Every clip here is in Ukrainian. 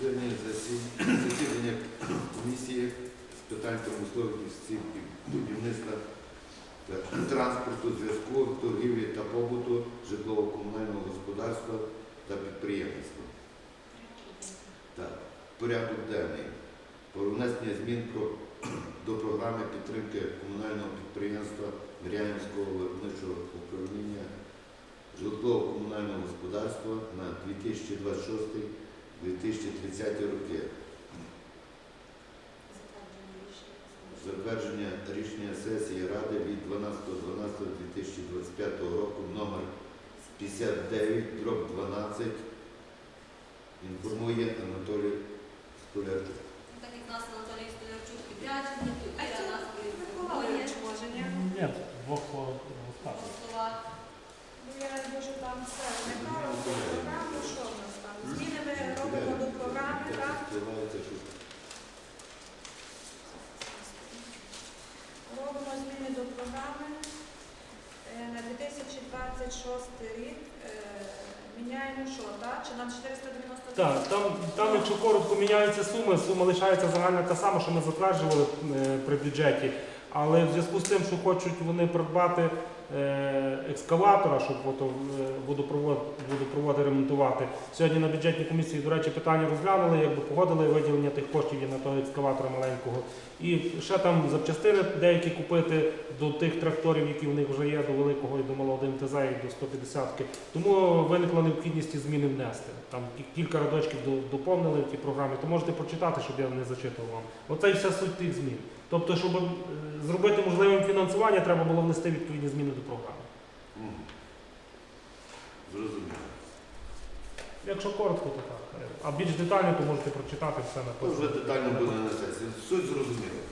Сьогодні засідання комісії з питань промисловості будівництва транспорту, зв'язку, торгівлі та побуту, житлово-комунального господарства та підприємництва. Так, порядок денний. Про внесення змін про, до програми підтримки комунального підприємства Мирянівського виробничого управління житлово-комунального господарства на 2026 2026-2030 роки. Затвердження рішення сесії Ради від 12.12.2025 року номер 59 дроб 12 інформує Анатолій Столярчук. Так як нас Анатолій Столярчук підряджений, то А Іра це нас ні? Двох голосувати. Ну, я дуже там все. Не кажу, що в нас там? Зміни ми робимо до програми, так? Сподівається, що Робимо зміни до програми е, на 2026 рік. Е, Міняємо що, так? Чи нам 490 Так, там, там, якщо коротко міняються суми, сума лишається загальна та сама, що ми затверджували е, при бюджеті. Але в зв'язку з тим, що хочуть вони придбати екскаватора, щоб е, водопровод, водопроводи ремонтувати. Сьогодні на бюджетній комісії, до речі, питання розглянули, якби погодили виділення тих коштів на того екскаватора маленького. І ще там запчастини деякі купити до тих тракторів, які в них вже є, до великого і до малого ДМТЗ і до 150-ки. Тому виникла необхідність зміни внести. Там кілька рядочків до- доповнили в ті програми, то можете прочитати, щоб я не зачитував вам. Оце і вся суть тих змін. Тобто, щоб е, зробити можливим фінансування, треба було внести відповідні зміни до програми. Мгм. зрозуміло. Якщо коротко, то так. А більш детально, то можете прочитати все на То вже детально буде на сесії. Суть зрозуміла.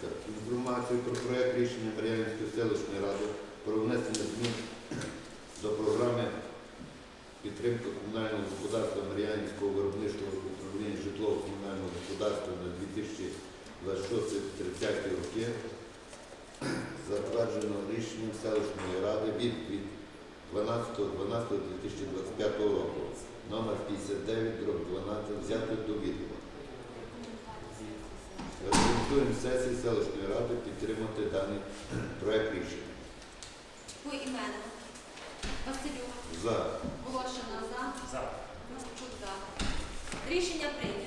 Так, інформацію про проект рішення Мар'янської селищної ради про внесення змін до програми підтримки комунального господарства Мар'янського виробничого управління житлово-комунального господарства на 2026-30 роки, затверджено рішенням селищної ради від, від 12.12.2025 року, номер 59, дроб 12, взяти до відома. Рекомендуємо сесії селищної ради підтримати даний проект рішення. Василюк, за, За. Мовчук за. Рішення прийнято.